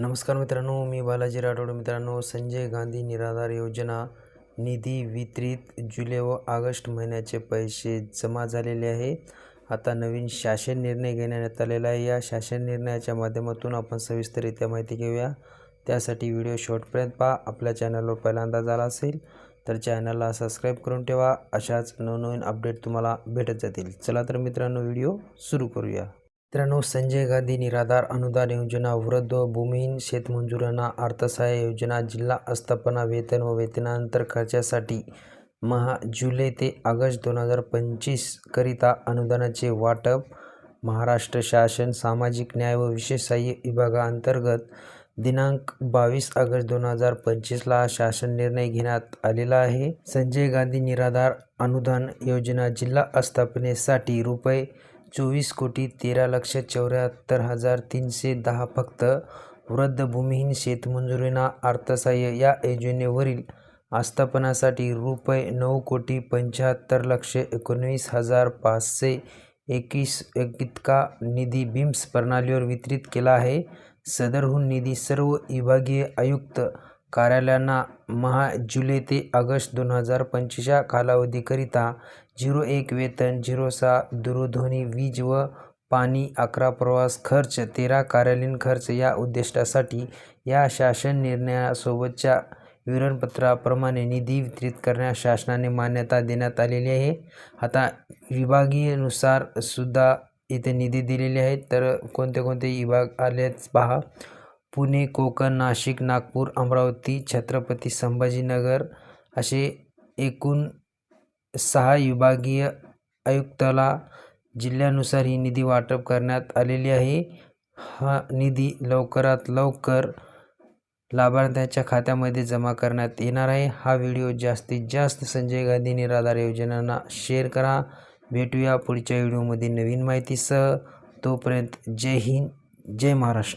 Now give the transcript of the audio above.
नमस्कार मित्रांनो मी बालाजी राठोड. मित्रांनो संजय गांधी निराधार योजना निधी वितरित जुलै व ऑगस्ट महिन्याचे पैसे जमा झालेले आहे. आता नवीन शासन निर्णय घेण्यात आलेला आहे. या शासन निर्णयाच्या माध्यमातून आपण सविस्तररित्या माहिती घेऊया. त्यासाठी व्हिडिओ शॉर्टपर्यंत पहा. आपल्या चॅनलवर पहिल्यांदा झाला असेल तर चॅनलला सबस्क्राईब करून ठेवा. अशाच नवनवीन अपडेट तुम्हाला भेटत जातील. चला तर मित्रांनो व्हिडिओ सुरू करूया. मित्रांनो संजय गांधी निराधार अनुदान योजना वृद्ध व भूमिहीन शेतमजुरांना अर्थसहाय्य योजना जिल्हा आस्थापना वेतन व वेतनानंतर खर्चासाठी महा जुलै ते ऑगस्ट दोन हजार पंचवीसकरिता अनुदानाचे वाटप महाराष्ट्र शासन सामाजिक न्याय व विशेष सहाय्य विभागाअंतर्गत दिनांक बावीस ऑगस्ट दोन हजार पंचवीसला शासन निर्णय घेण्यात आलेला आहे. संजय गांधी निराधार अनुदान योजना जिल्हा आस्थापनेसाठी रुपये चोवीस कोटी तेरा लक्ष चौऱ्याहत्तर हजार तीनशे दहा फक्त वृद्ध भूमिहीन शेतमजुरींना अर्थसहाय्य या योजनेवरील आस्थापनासाठी रुपये नऊ कोटी पंच्याहत्तर लक्ष एकोणवीस हजार पाचशे एकवीस इतका निधी बिम्स प्रणालीवर वितरित केला आहे. सदरहून निधी सर्व विभागीय आयुक्त कार्यालयांना महा जुलै ते ऑगस्ट दोन हजार पंचवीसच्या कालावधीकरिता झिरो एक वेतन झिरो सहा दूरध्वनी वीज व पाणी अकरा प्रवास खर्च तेरा कार्यालयीन खर्च या उद्दिष्टासाठी या शासन निर्णयासोबतच्या विवरणपत्राप्रमाणे निधी वितरित करण्यास शासनाने मान्यता देण्यात आलेली आहे. आता विभागीयनुसार सुद्धा इथे निधी दिलेले आहेत. तर कोणते कोणते विभाग आलेच पहा. पुणे कोकण नाशिक नागपूर अमरावती छत्रपती संभाजीनगर असे एकूण सहा विभागीय आयुक्ताला जिल्ह्यानुसार ही निधी वाटप करण्यात आलेली आहे. हा निधी लवकरात लवकर लाभार्थ्याच्या खात्यामध्ये जमा करण्यात येणार आहे. हा व्हिडिओ जास्तीत जास्त संजय गांधी निराधार योजनांना शेअर करा. भेटूया पुढच्या व्हिडिओमध्ये नवीन माहितीसह. तोपर्यंत जय हिंद जय महाराष्ट्र.